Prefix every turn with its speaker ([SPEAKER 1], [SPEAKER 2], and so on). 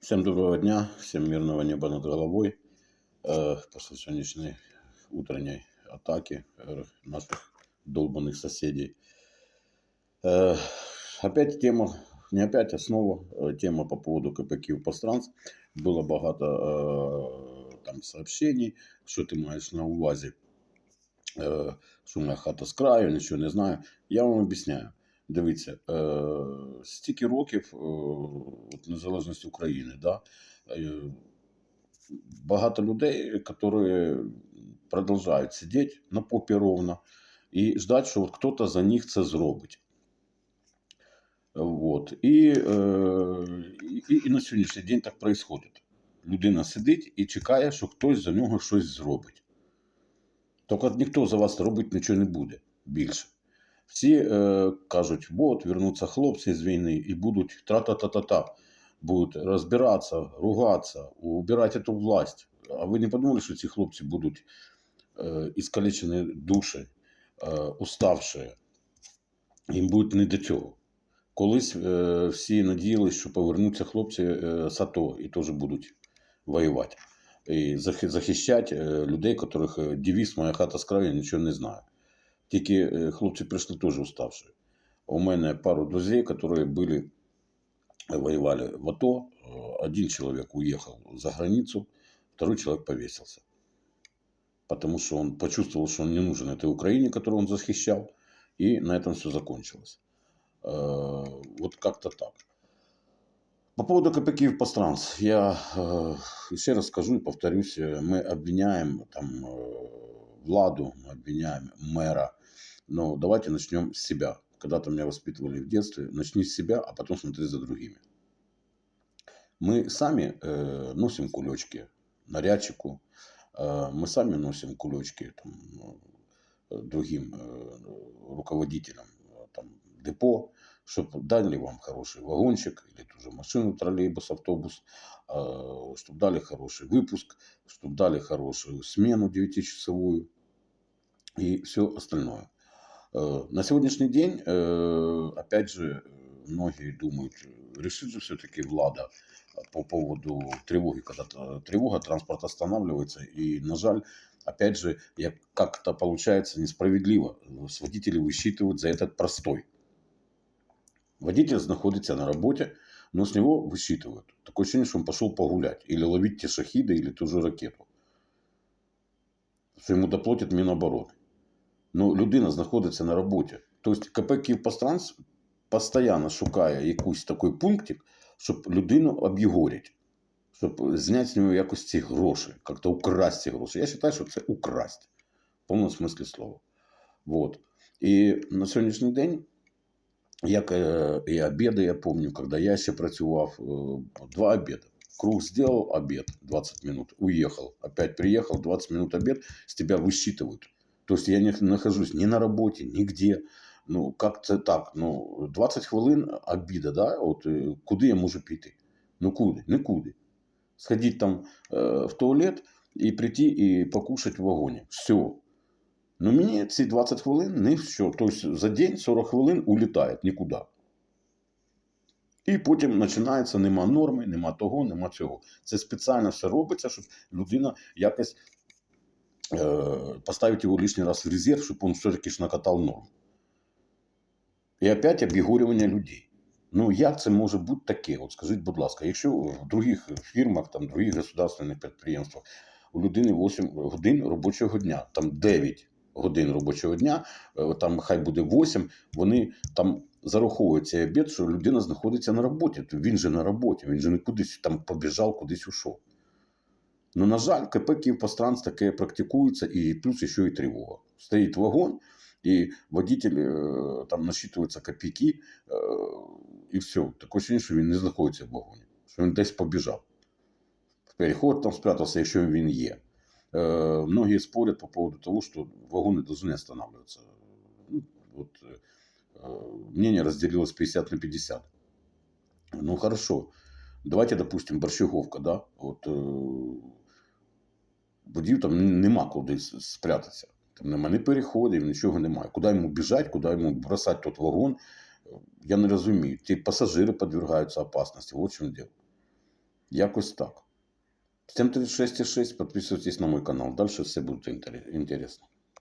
[SPEAKER 1] Всем доброго дня, всем мирного неба над головой. Э, после сегодняшней утренней атаки э, наших долбанных соседей. Э, опять тема, не опять, а снова э, тема по поводу КП Київпостранс. Было багато э, там сообщений, що ти маєш на увазі, е, що моя хата з краю, нічого не знаю. Я вам об'ясняю. Дивіться, е, стільки років е, от незалежності України, да, е, багато людей, які продовжують сидіти на попі ровно і ждать, що от хтось за них це зробить. Вот. І, е, і, і на сьогоднішній день так відбувається. Людина сидить і чекає, що хтось за нього щось зробить. Тільки ніхто за вас робити нічого не буде більше. Всі е, кажуть, от, вернуться хлопці з війни і будуть тра-та-та-та-та. Будуть розбиратися, ругатися, убирати цю власть. А ви не подумали, що ці хлопці будуть е, іскалічені душі, е, уставші. Їм буде не до цього. Колись е, всі надіялись, що повернуться хлопці е, з і теж будуть воювати. І захищати людей, яких девіз «Моя хата з краю, нічого не знаю. Тільки е, хлопці прийшли теж уставші. У мене пару друзей, які були, воевали в АТО. Э, Один человек уехал за границу, второй человек повесился. Потому что он почувствовал, что он не нужен этой Украине, которую он защищал, и на этом все закончилось. Э, Вот как-то так. По поводу КП Киевпостранс, я э, еще раз скажу и повторюсь, э, мы обвиняем там э, владу, мы обвиняем мэра, Но давайте начнем с себя. Когда-то меня воспитывали в детстве, начни с себя, а потом смотри за другими. Мы сами э, носим кулечки нарядчику, э, мы сами носим кулечки там, э, другим э, руководителям э, там, депо, чтобы дали вам хороший вагончик или ту же машину, троллейбус, автобус, чтобы дали хороший выпуск, чтобы дали хорошую смену 9-часовую и все остальное. Э, На сегодняшний день, э, опять же, э, многие думают, э, решит же все-таки влада по поводу тревоги, когда т- тревога, транспорт останавливается, и, на жаль, опять же, я- как-то получается несправедливо. С водителей высчитывают за этот простой. Водитель находится на работе, но с него высчитывают. Такое ощущение, что он пошел погулять. Или ловить те шахиды, или ту же ракету. Що йому доплатять Міноборони. Ну, людина знаходиться на роботі. Тобто КП Київпостранс постійно шукає якийсь такий пунктик, щоб людину об'єгорити. Щоб зняти з нього якось ці гроші, як-то украсть ці гроші. Я вважаю, що це украсть. В повному смислі слова. Вот. І на сьогоднішній день, як е, і обіди, я пам'ятаю, коли я ще працював, е, два обіди. Круг сделал обед 20 минут, уехал. Опять приехал, 20 минут обед, с тебя высчитывают. То есть я не нахожусь ни на работе, нигде. Ну, как-то так. Ну, 20 хвилин обіда, да? От е, куди я можу піти? Ну куди? Нікуди. Сходити там е, в туалет і прийти і покушати в вагоні. Все. Ну мені ці 20 хвилин не все. Тобто за день 40 хвилин улітають нікуди. І потім починається нема норми, нема того, нема цього. Це спеціально все робиться, щоб людина якось поставить його лишній раз в резерв, щоб він все-таки ж накатав норму. І опять обігорювання людей. Ну, як це може бути таке? От скажіть, будь ласка, якщо в других фірмах, там, других государственних підприємствах у людини 8 годин робочого дня, там 9 годин робочого дня, е, там хай буде 8, вони там зараховують цей обід, що людина знаходиться на роботі. То він же на роботі, він же не кудись там побіжав, кудись ушов. Ну, на жаль, КП Київпостранс таке практикується, і плюс ще і тривога. Стоїть вагон, і водитель е, там насчитуються копійки, е, і все. Таке ощущение, що він не знаходиться в вагоні, що він десь побіжав. В переход там спрятався, якщо він є. Э, многие спорят по поводу того, что вагоны должны останавливаться. Ну, вот, э, мнение разделилось 50 на 50. Ну, хорошо. Давайте, допустим, Борщаговка, да? От, э, там нема куди спрятатися. Там нема ні переходів, нічого немає. Куди йому біжати, куди йому бросати тот вагон, я не розумію. Ті пасажири підвергаються опасності. В чому дело. Якось так. 736,6, підписуйтесь на мой канал. Далі все буде інтересно.